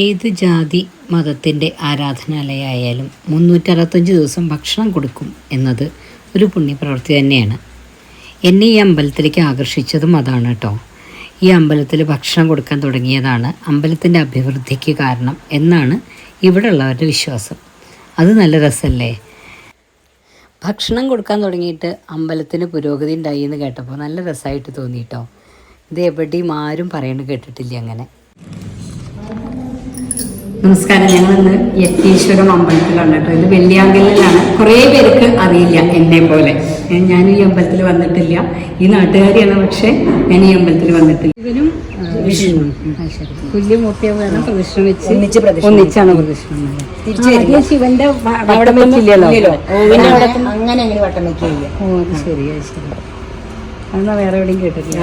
ഏത് ജാതി മതത്തിന്റെ ആരാധനാലയമായാലും മുന്നൂറ്ററുപത്തഞ്ച് ദിവസം ഭക്ഷണം കൊടുക്കും എന്നത് ഒരു പുണ്യപ്രവൃത്തി തന്നെയാണ്. എന്നെ ഈ അമ്പലത്തിലേക്ക് ആകർഷിച്ചതും അതാണ് കേട്ടോ. ഈ അമ്പലത്തിൽ ഭക്ഷണം കൊടുക്കാൻ തുടങ്ങിയതാണ് അമ്പലത്തിന്റെ അഭിവൃദ്ധിക്ക് കാരണം എന്നാണ് ഇവിടെ ഉള്ളവരുടെ വിശ്വാസം. അത് നല്ല രസമല്ലേ? ഭക്ഷണം കൊടുക്കാൻ തുടങ്ങിയിട്ട് അമ്പലത്തിന് പുരോഗതി ഉണ്ടായി എന്ന് കേട്ടപ്പോൾ നല്ല രസമായിട്ട് തോന്നിയിട്ടോ ഇത് എവിടെയും ആരും പറയണ കേട്ടിട്ടില്ല അങ്ങനെ. നമസ്കാരം. ഞങ്ങളിന്ന് യത്തീശ്വരം അമ്പലത്തിലാണ് കേട്ടോ. ഇത് വെള്ളിയാങ്കലിലാണ്. കുറേ പേർക്ക് അറിയില്ല എന്നെ പോലെ. ഞാൻ ഈ അമ്പലത്തിൽ വന്നിട്ടില്ല. ഈ നാട്ടുകാരിയാണ് പക്ഷേ ഞാൻ ഈ അമ്പലത്തിൽ വന്നിട്ടില്ല. ഇവനും വിഷ്ണു. പ്രദക്ഷിണം വെച്ച് ഒന്നിച്ചാണ് പ്രദക്ഷിണം ശിവന്റെ വെച്ചില്ലല്ലോ. അങ്ങനെ വട്ടം വെക്കില്ല ഓ ശരി ശരി. വേറെ എവിടെയും കേട്ടിട്ടില്ല.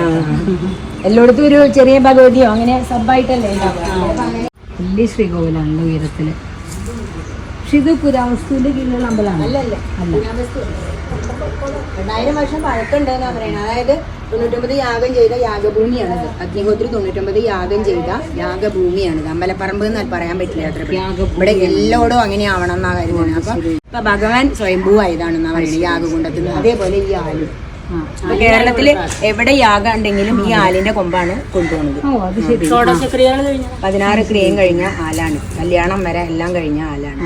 എല്ലായിടത്തും ഒരു ചെറിയ ഭഗവതിയോ അങ്ങനെ സബായിട്ടല്ലേ ഉണ്ടാവുക? വലിയ ശ്രീകോവിലാണല്ലോ ഉയരത്തിൽ. പക്ഷെ ഇത് പുരാവസ്തുവിന്റെ കീഴിലുള്ള അമ്പലമാണ്. അല്ലല്ല രണ്ടായിരം വർഷം പഴക്കമുണ്ടെന്നാ പറയുന്നത് അതായത് തൊണ്ണൂറ്റൊമ്പത് യാഗം ചെയ്ത യാഗഭൂമിയാണിത്. അഗ്നിഹോത്രി തൊണ്ണൂറ്റൊമ്പത് യാഗം ചെയ്ത യാഗഭൂമിയാണ് അമ്പലപ്പറമ്പ് എന്ന് പറയാൻ പറ്റില്ല അത്ര ഇവിടെ എല്ലായിടും അങ്ങനെ ആവണം എന്നാ കരുതുന്നത് അപ്പൊ ഇപ്പൊ ഭഗവാൻ സ്വയംഭൂവായതാണെന്നാ പറയുന്നത്. യാഗകുണ്ടത്തിൽ അതേപോലെ ഈ ആലും. കേരളത്തിൽ എവിടെ യാഗം ഉണ്ടെങ്കിലും ഈ ആലിന്റെ കൊമ്പാണ് കൊണ്ടുപോകുന്നത് ഓ അത് ശരി. പതിനാറ് ക്രിയയും കഴിഞ്ഞ ആലാണ്. കല്യാണം വരെ എല്ലാം കഴിഞ്ഞ ആലാണ്.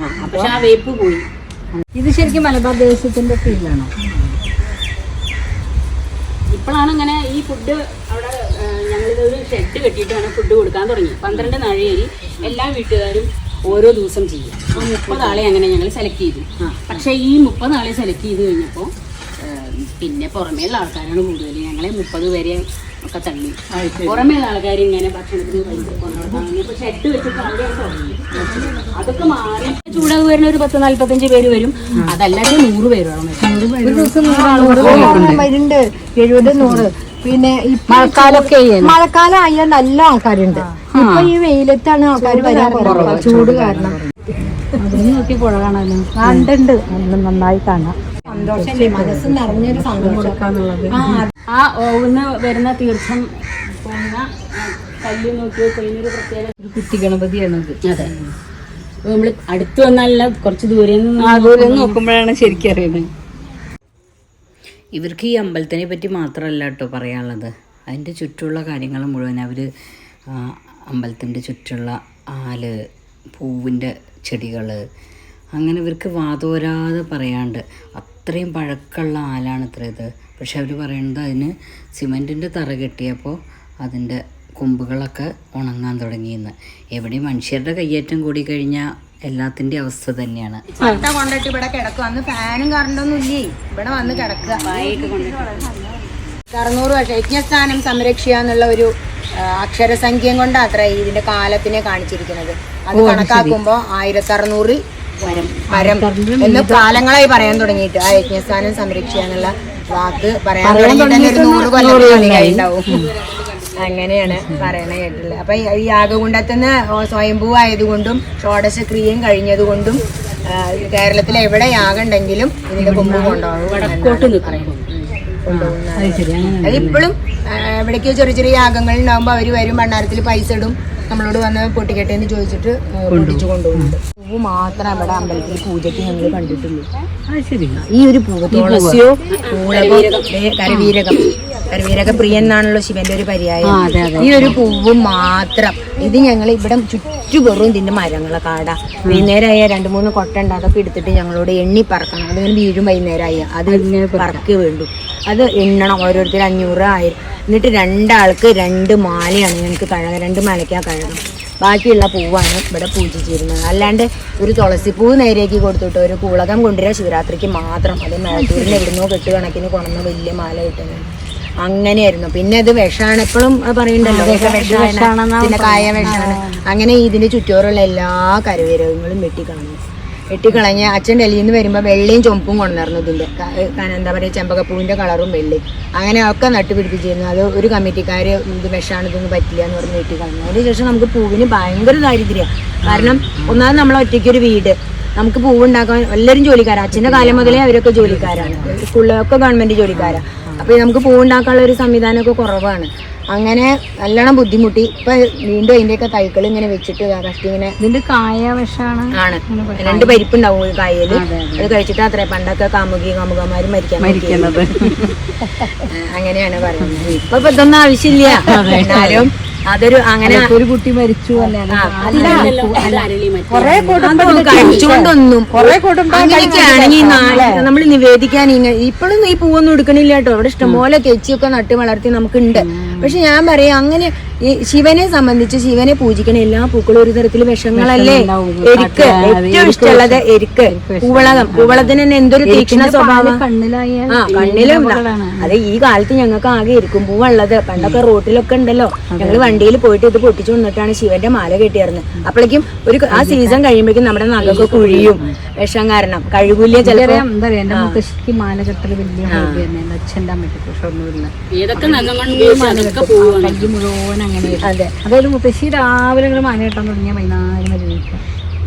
ആ, ആ വേപ്പ് പോയി. ഇത് ശരിക്കും മലബാർ ദേശത്തിന്റെ ഫീലാണോ? ഇപ്പോഴാണ് ഇങ്ങനെ ഈ ഫുഡ് അവിടെ ഞങ്ങളിത് ഒരു ഷെഡ് കെട്ടിയിട്ടാണ് ഫുഡ് കൊടുക്കാൻ തുടങ്ങി. പന്ത്രണ്ട് നാഴേരി എല്ലാ വീട്ടുകാരും ഓരോ ദിവസം ചെയ്യും. മുപ്പത് ആളെ അങ്ങനെ ഞങ്ങൾ സെലക്ട് ചെയ്തു. പക്ഷേ ഈ മുപ്പത് ആളെ സെലക്ട് ചെയ്ത് കഴിഞ്ഞപ്പോൾ പിന്നെ പുറമേയുള്ള ആൾക്കാരാണ് കൂടുതൽ ഞങ്ങളെ മുപ്പത് പേരെ ഒക്കെ തള്ളി. പുറമേയുള്ള ആൾക്കാർ ഇങ്ങനെ ഭക്ഷണത്തിന് പൈസ കൊണ്ടുപോകാൻ ഷെഡ് വെച്ചിട്ട് അവിടെയാണ് തുടങ്ങി അതൊക്കെ മാറി. ചൂടാവ് വരുന്ന ഒരു പത്ത് നാല്പത്തഞ്ച് പേര് വരും. അതല്ലാതെ നൂറ് പേരോളം വരും ഒരു ദിവസം നൂറ് ആളുകൾ വരുന്നുണ്ട്. എഴുപത് നൂറ്. പിന്നെ മഴക്കാലൊക്കെ മഴക്കാലം ആയാൽ നല്ല ആൾക്കാരുണ്ട്. ഇപ്പൊ ഈ വെയിലത്താണ് ആൾക്കാർ വരാൻ ചൂട് കാരണം. അതിന് നോക്കി പുഴ കാണാനോ കണ്ടുണ്ട്. നല്ല നന്നായി കാണാം. സന്തോഷല്ലേ മനസ്സ് നിറഞ്ഞൊരു സന്തോഷം. ആ ഓവുന്ന് വരുന്ന തീർത്ഥം പോകുന്ന കല്ല് നോക്കി കഴിഞ്ഞൊരു പ്രത്യേക ഒരു കുട്ടി ഗണപതിയാണത്. അതെ. നമ്മൾ അടുത്ത് വന്നല്ല കുറച്ച് ദൂരെ നിന്ന് നോക്കുമ്പോഴാണ് ശരിക്കും അറിയുന്നത്. ഇവർക്ക് ഈ അമ്പലത്തിനെ പറ്റി മാത്രമല്ല കേട്ടോ പറയാനുള്ളത്. അതിന്റെ ചുറ്റുള്ള കാര്യങ്ങൾ മുഴുവൻ അവർ അമ്പലത്തിന്റെ ചുറ്റുള്ള ആൽ പൂവിന്റെ ചെടികൾ അങ്ങനെ ഇവർക്ക് വാതോരാതെ പറയാണ്ട് അത്രയും പഴക്കമുള്ള ആലാണ് അത്ര ഇത്. പക്ഷെ അവർ പറയുന്നത് അതിന് സിമന്റിന്റെ തറ കെട്ടിയപ്പോൾ അതിന്റെ കൊമ്പുകളൊക്കെ ഉണങ്ങാൻ തുടങ്ങിയെന്ന്. എവിടെ മനുഷ്യരുടെ കയ്യേറ്റം കൂടി കഴിഞ്ഞാൽ എല്ലാത്തിന്റെ അവസ്ഥ തന്നെയാണ്. കൊണ്ടിട്ട് ഇവിടെ കിടക്കും അന്ന് ഫാനും കറണ്ടൊന്നും ഇല്ലേ? ഇവിടെ വന്ന് കിടക്കുക. അറുന്നൂറ് വർഷം. യജ്ഞസ്ഥാനം സംരക്ഷിക്കുക എന്നുള്ള ഒരു അക്ഷരസംഖ്യം അക്ഷരസംഖ്യയും കൊണ്ട് അത്ര ഇതിന്റെ കാലത്തിനെ കാണിച്ചിരിക്കുന്നത്. അത് കണക്കാക്കുമ്പോൾ ആയിരത്തി അറുന്നൂറ് മരം എന്ന് കാലങ്ങളായി പറയാൻ തുടങ്ങിയിട്ട്. ആ യജ്ഞസ്ഥാനം സംരക്ഷിക്കാനുള്ള വാക്ക് പറയാൻ തുടങ്ങിയിട്ട് തന്നെ ഒരു നൂറ് കൊല്ലം ഉണ്ടാവും അങ്ങനെയാണ് പറയണ കേട്ടുള്ളത് അപ്പൊ ഈ യാഗകുണ്ടത്തുനിന്ന് സ്വയംഭൂ ആയതുകൊണ്ടും ഷോഡശ ക്രിയയും കഴിഞ്ഞതുകൊണ്ടും കേരളത്തിൽ എവിടെ യാഗം ഉണ്ടെങ്കിലും ഇതിന്റെ കൊമ്പ് കൊണ്ടുപോകും അതിപ്പോഴും എവിടേക്കോ ചെറിയ ചെറിയ യാഗങ്ങൾ ഉണ്ടാകുമ്പോൾ അവർ വരും മണ്ണാരത്തിൽ പൈസ ഇടും. നമ്മളോട് വന്ന് പൊട്ടിക്കട്ടെ എന്ന് ചോദിച്ചിട്ട് പൊട്ടിച്ചു കൊണ്ടുപോകുന്നുണ്ട് പൂവ് മാത്രം ഇവിടെ അമ്പലത്തിൽ പൂജയ്ക്ക് ഞങ്ങൾ കണ്ടിട്ടുള്ളൂ. ഈ ഒരു പൂവ് തുളസിയോ കരവീരകം. കരവീരക പ്രിയെന്നാണല്ലോ ശിവന്റെ ഒരു പര്യായം. ഈ ഒരു പൂവ് മാത്രം. ഇത് ഞങ്ങൾ ഇവിടെ വെറും ഇതിന്റെ മരങ്ങളെ കാടാ. വൈകുന്നേരമായ രണ്ട് മൂന്ന് കൊട്ട ഉണ്ട് അതൊക്കെ എടുത്തിട്ട് ഞങ്ങളോട് എണ്ണി പറക്കണം. അതിങ്ങനെ വീഴും വൈകുന്നേരമായ അത് പറക്ക് വേണ്ടു. അത് എണ്ണണം ഓരോരുത്തർ അഞ്ഞൂറ് ആയിരം. എന്നിട്ട് രണ്ടാൾക്ക് രണ്ട് മാലയാണ് ഞങ്ങൾക്ക് കഴകം രണ്ട് മാലയ്ക്കാ കഴകം ബാക്കിയുള്ള പൂവാണ് ഇവിടെ പൂജിച്ചിരുന്നത്. അല്ലാണ്ട് ഒരു തുളസി പൂവ് നേരേക്ക് കൊടുത്തിട്ട് ഒരു കുളകം കൊണ്ടുവരാ ശിവരാത്രിക്ക് മാത്രം. അത് മേട്ടൂരിന് എവിടുന്നോ കെട്ടുകണക്കിന് കൊണ്ടുവന്ന വലിയ മാല കിട്ടുന്നത് അങ്ങനെയായിരുന്നു. പിന്നെ ഇത് വിഷമാണ് എപ്പോഴും പറയുന്നുണ്ടല്ലോ പിന്നെ കായ വിഷമാണ്. അങ്ങനെ ഇതിന്റെ ചുറ്റോറുള്ള എല്ലാ കരുവീരകങ്ങളും വെട്ടിക്കളഞ്ഞു. വെട്ടിക്കളഞ്ഞ് അച്ഛൻ ഡൽഹിയിൽ നിന്ന് വരുമ്പോൾ വെള്ളയും ചുമപ്പും കൊണ്ടുവന്നിരുന്നു ഇതിന്റെ. എന്താ പറയുക ചെമ്പകപ്പൂവിന്റെ കളറും വെള്ളി അങ്ങനെ ഒക്കെ നട്ടുപിടിപ്പിച്ചിരുന്നു. അത് ഒരു കമ്മിറ്റിക്കാർ ഇത് വിഷമാണ് ഇതൊന്നും പറ്റില്ല എന്ന് പറഞ്ഞ് വെട്ടിക്കളഞ്ഞു. അതിനുശേഷം നമുക്ക് പൂവിന് ഭയങ്കര ദാരിദ്ര്യം. കാരണം ഒന്നാമത് നമ്മൾ ഒറ്റയ്ക്കൊരു വീട്. നമുക്ക് പൂവുണ്ടാക്കാൻ എല്ലാവരും ജോലിക്കാരാണ് അച്ഛന്റെ കാലം മുതലേ അവരൊക്കെ ജോലിക്കാരാണ്. സ്കൂളിലൊക്കെ ഗവൺമെന്റ് ജോലിക്കാരാണ് അപ്പോൾ നമുക്ക് പൂവുണ്ടാക്കാനുള്ള ഒരു സംവിധാനമൊക്കെ കുറവാണ്. അങ്ങനെ നല്ലോണം ബുദ്ധിമുട്ടി. ഇപ്പൊ വീണ്ടും അതിന്റെയൊക്കെ തൈകൾ ഇങ്ങനെ വെച്ചിട്ട് കഷ്ടി ഇങ്ങനെ ഇതിന്റെ കായ വിഷാണ് ആണ്. രണ്ട് പരിപ്പുണ്ടാവും ഒരു അത് കഴിച്ചിട്ട് അത്ര. പണ്ടൊക്കെ കാമുകി കാമുകന്മാരും മരിക്കാൻ മരിക്കുന്നത്. അങ്ങനെയാണ് പറയുന്നത്. ഇപ്പൊ ഇപ്പൊ ഇതൊന്നും ആവശ്യമില്ല. എന്നാലും അതൊരു അങ്ങനെ ഒരു കുട്ടി മരിച്ചു കഴിച്ചുകൊണ്ടൊന്നും അങ്ങനെയൊക്കെയാണെങ്കിൽ നമ്മൾ നിവേദിക്കാൻ ഇങ്ങനെ ഇപ്പോഴും ഈ പൂവൊന്നും എടുക്കണില്ല കേട്ടോ. ഇവിടെ ഇഷ്ടംപോലെ തെച്ചിയൊക്കെ നട്ട് വളർത്തി നമുക്കുണ്ട്. പക്ഷെ ഞാൻ പറയാം അങ്ങനെ ഈ ശിവനെ സംബന്ധിച്ച് ശിവനെ പൂജിക്കണ എല്ലാ പൂക്കളും ഒരു തരത്തിൽ വിഷങ്ങളല്ലേ? എരിക്ക് ഏറ്റവും ഇഷ്ടമുള്ളത് എരിക്ക്. പൂവളകം പൂവളത്തിന് തന്നെ എന്തൊരു തീക്ഷണ സ്വഭാവം? കണ്ണിലായ ആ കണ്ണിലും അതെ ഈ കാലത്ത് ഞങ്ങൾക്ക് ആകെ ഇരിക്കും പൂവുള്ളത്. പണ്ടൊക്കെ റോട്ടിലൊക്കെ ഉണ്ടല്ലോ. ഞങ്ങൾ വണ്ടിയിൽ പോയിട്ട് ഇത് പൊട്ടിച്ചു വന്നിട്ടാണ് ശിവന്റെ മാല കെട്ടിയിരുന്നത് അപ്പോഴേക്കും ഒരു ആ സീസൺ കഴിയുമ്പോഴേക്കും നമ്മുടെ നഗൊക്കെ കുഴിയും വിഷം കാരണം. കഴിവില്ല ചില എന്താ പറയാ എന്റെ മുത്തശ്ശിക്ക് മാല കെട്ടൽ വലിയ അച്ഛന്റെ അമ്മയ്ക്ക് ഏതൊക്കെ മുഴുവൻ അങ്ങനെ അതെ. അതായത് മുത്തശ്ശി രാവിലെ ഇങ്ങനെ മാല കെട്ടാൻ തുടങ്ങിയ വൈകുന്നേരം വരെ നിൽക്കുക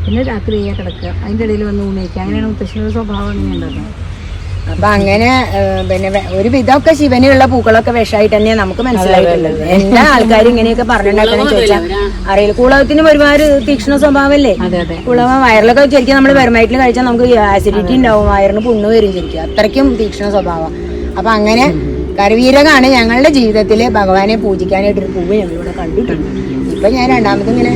പിന്നെ രാത്രി ചെയ്യാൻ കിടക്കുക. അതിന്റെ ഇടയിൽ വന്ന് ഊണയിക്കുക അങ്ങനെയാണ് മുത്തശ്ശിയുടെ സ്വഭാവം അങ്ങനെയുണ്ടല്ലോ അപ്പൊ അങ്ങനെ പിന്നെ ഒരു വിധമൊക്കെ ശിവനുള്ള പൂക്കളൊക്കെ വിഷമായിട്ട് തന്നെയാണ് നമുക്ക് മനസ്സിലായിട്ടുള്ളത്. എല്ലാ ആൾക്കാരും ഇങ്ങനെയൊക്കെ പറഞ്ഞിട്ടുണ്ടാക്കണം ചോദിച്ചാൽ അറിയില്ല കുളവത്തിനും ഒരുപാട് തീക്ഷണ സ്വഭാവമല്ലേ? കുളവ വയറിലൊക്കെ ശരിക്കും നമ്മൾ വെറുമായിട്ടിൽ കഴിച്ചാൽ നമുക്ക് ആസിഡിറ്റി ഉണ്ടാവും വയറിന് പുണ്ണ് വരും ശരിക്കും. അത്രയ്ക്കും തീക്ഷണ സ്വഭാവം. അപ്പൊ അങ്ങനെ കരവീരകാണ് ഞങ്ങളുടെ ജീവിതത്തിൽ ഭഗവാനെ പൂജിക്കാനായിട്ട് ഒരു പൂവ് ഞങ്ങളിവിടെ കണ്ടിട്ടുണ്ട്. ഇപ്പം ഞാൻ രണ്ടാമത് ഇങ്ങനെ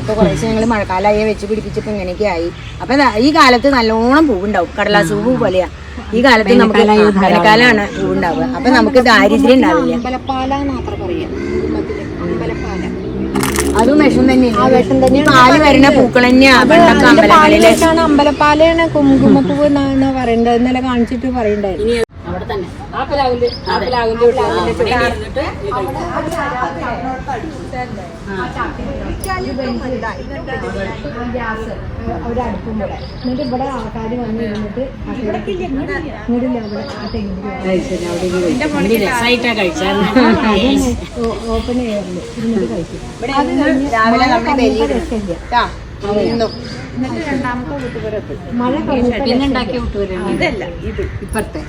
ഇപ്പോൾ കുറച്ച് ഞങ്ങൾ മഴക്കാലമായി വെച്ച് പിടിപ്പിച്ചപ്പോൾ ഇങ്ങനെയൊക്കെ ആയി. അപ്പം ഈ കാലത്ത് നല്ലോണം പൂവുണ്ടാവും. കടലാസ് പൂ പോലെയാ. ഈ കാലത്ത് നമുക്ക് മഴക്കാലമാണ് പൂവുണ്ടാവുക. അപ്പം നമുക്ക് ദാരിദ്ര്യം ഉണ്ടാവില്ല. അതും വിഷം തന്നെയാണ്. പാൽ വരുന്ന പൂക്കൾ തന്നെയാണ് പാലയാണ് അമ്പലപ്പാലയാണ് കുങ്കുമപ്പൂവ് എന്നാണ് പറയണ്ടത്. ഇന്നലെ കാണിച്ചിട്ട് പറയണ്ടായിരുന്നു. ആ പ്ലാവിന്റെ കൂടെ എന്നിട്ട് ഇവിടെ ആൾക്കാർ വന്ന് കഴിഞ്ഞിട്ട് ഓപ്പൺ ചെയ്യാറുണ്ട് ഇരുന്നിട്ട് കഴിക്കും. ഇന്നും. മഴ ഇതല്ല ഇത്. ഇപ്പുറത്തെ.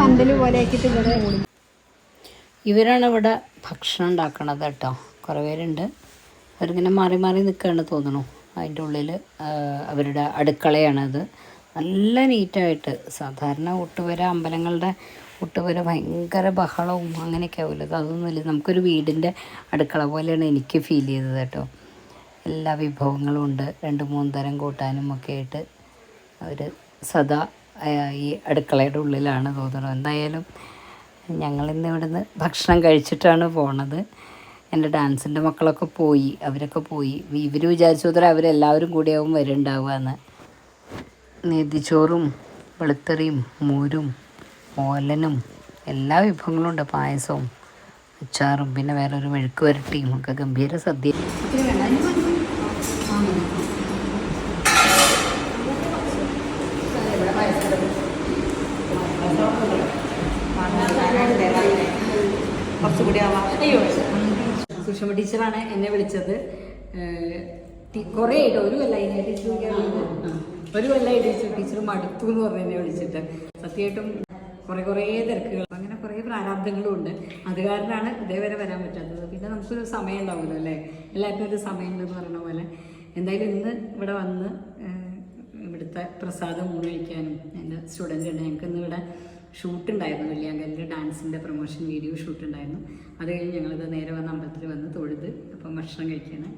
പന്തൽ പോലെ ആക്കിയിട്ട് ഇവിടെ ഇവരാണ് ഇവിടെ ഭക്ഷണം ഉണ്ടാക്കണത് കേട്ടോ. കുറേ പേരുണ്ട്. അവരിങ്ങനെ മാറി മാറി നിൽക്കുകയാണ് തോന്നുന്നു. അതിന്റെ ഉള്ളിൽ അവരുടെ അടുക്കളയാണത്. നല്ല നീറ്റായിട്ട് സാധാരണ ഒട്ടുപേര അമ്പലങ്ങളുടെ ഒട്ടുപുര ഭയങ്കര ബഹളവും അങ്ങനെയൊക്കെ ആവുമല്ലോ അതൊന്നുമില്ല നമുക്കൊരു വീടിന്റെ അടുക്കള പോലെയാണ് എനിക്ക് ഫീൽ ചെയ്തത് കേട്ടോ. എല്ലാ വിഭവങ്ങളും ഉണ്ട്. രണ്ട് മൂന്ന് തരം കൂട്ടാനും ഒക്കെ ആയിട്ട് അവർ സദാ ഈ അടുക്കളയുടെ ഉള്ളിലാണ് തോന്നുന്നത്. എന്തായാലും ഞങ്ങളിന്ന് ഇവിടുന്ന് ഭക്ഷണം കഴിച്ചിട്ടാണ് പോണത്. എന്റെ ഡാൻസിന്റെ മക്കളൊക്കെ പോയി അവരൊക്കെ പോയി. ഇവർ വിചാരിച്ചു അവരെല്ലാവരും കൂടിയാവും വരുന്നുണ്ടാവുക എന്ന്. നെയ്തിച്ചോറും വെളുത്തറിയും മോരും ഓലനും എല്ലാ വിഭവങ്ങളും ഉണ്ട്. പായസവും അച്ചാറും പിന്നെ വേറെ ഒരു മെഴുക്ക് വരട്ടിയും ഒക്കെ ഗംഭീര സദ്യ. സുഷമ ടീച്ചറാണ് എന്നെ വിളിച്ചത്. കുറേ ആയിട്ട് ഒരു കൊല്ലമായി ടീച്ചർ ഒരു കൊല്ലമായി ടീച്ചർ ടീച്ചർ മടുത്തു എന്ന് പറഞ്ഞ് എന്നെ വിളിച്ചിട്ട്. സത്യമായിട്ടും കുറേ കുറേ തിരക്കുകൾ അങ്ങനെ കുറേ പ്രാരാബ്ദങ്ങളും ഉണ്ട് അത് കാരണമാണ് ഇതേവരെ വരാൻ പറ്റാത്തത്. പിന്നെ നമുക്കൊരു സമയം ഉണ്ടാവുമല്ലോ അല്ലേ? എല്ലാവർക്കും ഒരു സമയമുണ്ടെന്ന് പറയുന്ന പോലെ. എന്തായാലും ഇന്ന് ഇവിടെ വന്ന് ഇവിടുത്തെ പ്രസാദം ഊണ് കഴിക്കാനും എന്റെ സ്റ്റുഡന്റ് ഉണ്ട്. ഞങ്ങൾക്ക് ഇന്ന് ഇവിടെ ഷൂട്ട് ഉണ്ടായിരുന്നു. വെള്ളിയാങ്കലിൽ ഡാൻസിന്റെ പ്രൊമോഷൻ വീഡിയോ ഷൂട്ട് ഉണ്ടായിരുന്നു. അത് കഴിഞ്ഞ് ഞങ്ങളിത് നേരെ വന്ന് അമ്പലത്തിൽ വന്ന് തൊഴുത് അപ്പം ഭക്ഷണം കഴിക്കുകയാണ്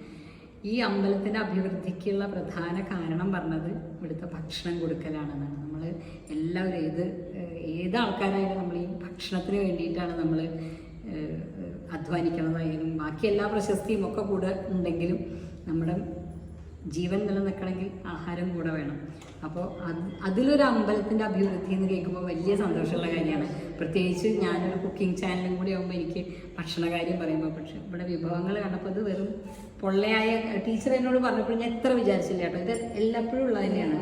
ഈ അമ്പലത്തിന്റെ അഭിവൃദ്ധിക്കുള്ള പ്രധാന കാരണം പറഞ്ഞത് ഇവിടുത്തെ ഭക്ഷണം കൊടുക്കലാണെന്നാണ്. എല്ലാവരും ഏത് ഏത് ആൾക്കാരായാലും നമ്മൾ ഈ ഭക്ഷണത്തിന് വേണ്ടിയിട്ടാണ് നമ്മൾ അധ്വാനിക്കണതായാലും ബാക്കി എല്ലാ പ്രശസ്തിയും ഒക്കെ കൂടെ ഉണ്ടെങ്കിലും നമ്മുടെ ജീവൻ നിലനിൽക്കണമെങ്കിൽ ആഹാരം കൂടെ വേണം. അപ്പോൾ അത് അതിലൊരു അമ്പലത്തിന്റെ അഭിവൃദ്ധി എന്ന് കേൾക്കുമ്പോൾ വലിയ സന്തോഷമുള്ള കാര്യമാണ്. പ്രത്യേകിച്ച് ഞാനൊരു കുക്കിംഗ് ചാനലും കൂടി ആകുമ്പോൾ എനിക്ക് ഭക്ഷണകാര്യം പറയുമ്പോൾ പക്ഷേ ഇവിടെ വിഭവങ്ങൾ കണ്ടപ്പോൾ അത് വെറും പൊള്ളയായ ടീച്ചർ എന്നോട് പറഞ്ഞപ്പോൾ ഞാൻ എത്ര വിചാരിച്ചില്ല കേട്ടോ. ഇത് എല്ലാപ്പോഴും ഉള്ളത് തന്നെയാണ്.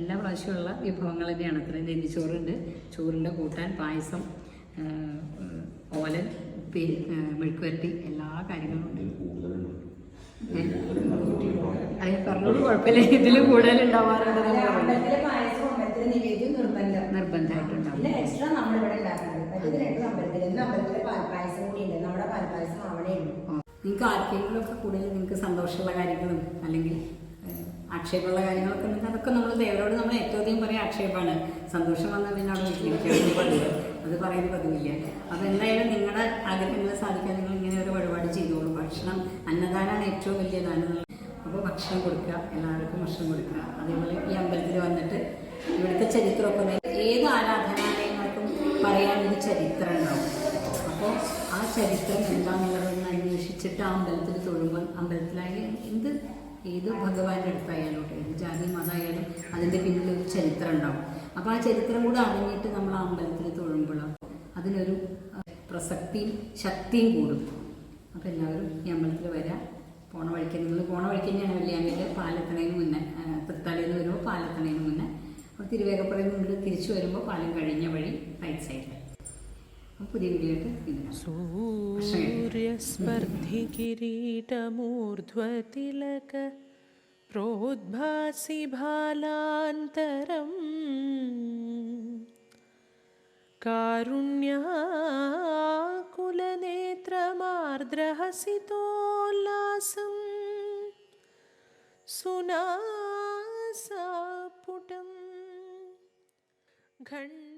എല്ലാ പ്രാവശ്യമുള്ള വിഭവങ്ങൾ തന്നെയാണ്. അത്രയും നെല്ലിച്ചോറുണ്ട് ചോറിന്റെ കൂട്ടാൻ പായസം ഓലൻ മെഴുക്കുവരട്ടി എല്ലാ കാര്യങ്ങളും ഉണ്ട്. അത് പറഞ്ഞോട് കുഴപ്പമില്ല. ഇതിൽ കൂടുതൽ ഉണ്ടാവാറുണ്ട് നിർബന്ധം. നിർബന്ധമായിട്ടുണ്ടാവും. എക്സ്ട്രാ നമ്മളിവിടെ പാൽപ്പായസം കൂടി ഉണ്ട്. നമ്മുടെ പാൽപ്പായസം നിങ്ങൾക്ക് ആർക്കെങ്കിലും ഒക്കെ കൂടുതൽ നിങ്ങൾക്ക് സന്തോഷമുള്ള കാര്യങ്ങളും അല്ലെങ്കിൽ ആക്ഷേപമുള്ള കാര്യങ്ങളൊക്കെ ഉണ്ടെങ്കിൽ അതൊക്കെ നമ്മൾ ദേവരോട് നമ്മൾ ഏറ്റവും അധികം പറയുക ആക്ഷേപമാണ്. സന്തോഷം വന്നാൽ പിന്നെ അവിടെ വീട്ടിലിരിക്കുകയാണ് പതിവ് അത് പറയുന്ന പതിവില്ല. അപ്പോൾ എന്തായാലും നിങ്ങളുടെ ആഗ്രഹങ്ങൾ സാധിക്കാൻ നിങ്ങൾ ഇങ്ങനെ ഒരു വഴിപാട് ചെയ്തോളൂ. ഭക്ഷണം അന്നദാനമാണ് ഏറ്റവും വലിയ ദാനം അപ്പോൾ ഭക്ഷണം കൊടുക്കുക. എല്ലാവർക്കും ഭക്ഷണം കൊടുക്കുക. അതേപോലെ ഈ അമ്പലത്തിൽ വന്നിട്ട് ഇവിടുത്തെ ചരിത്രമൊക്കെ ഏത് ആരാധനാലയങ്ങൾക്കും പറയാനൊരു ചരിത്രം ഉണ്ടാവും. അപ്പോൾ ആ ചരിത്രം എന്താണെന്നുള്ളതെന്ന് അന്വേഷിച്ചിട്ട് ആ അമ്പലത്തിൽ തൊഴുമ്പോൾ അമ്പലത്തിലായി എന്ത് ഏത് ഭഗവാന്റെ അടുത്തായാലും ഏത് ജാതി മതമായാലും അതിന്റെ പിന്നിൽ ഒരു ചരിത്രം ഉണ്ടാവും. അപ്പോൾ ആ ചരിത്രം കൂടെ അറിഞ്ഞിട്ട് നമ്മൾ ആ അമ്പലത്തിൽ തൊഴുമ്പോൾ അതിനൊരു പ്രസക്തിയും ശക്തിയും കൂടും. അപ്പോൾ എല്ലാവരും ഈ അമ്പലത്തിൽ വരാം പോണ വഴിക്ക് നിങ്ങൾ പോണ വഴിക്ക് തന്നെയാണ് വെള്ളിയാങ്കൽ പാലത്തണേന് മുന്നേ തൃത്താലയിൽ നിന്ന് വരുമ്പോൾ പാലത്തണേന് മുന്നേ. അപ്പോൾ തിരുവേഗപ്പുറയിൽ നിന്ന് തിരിച്ചു വരുമ്പോൾ പാലം കഴിഞ്ഞ വഴി റൈറ്റ് സൈഡിൽ सूर्यस्पर्धि किरीटमूर्ध्वतिलक प्रोद्भासि भालान्तरम्। कारुण्याकुलनेत्रमार्द्रहसितोल्लासम्। सुनासापुटम्। घण्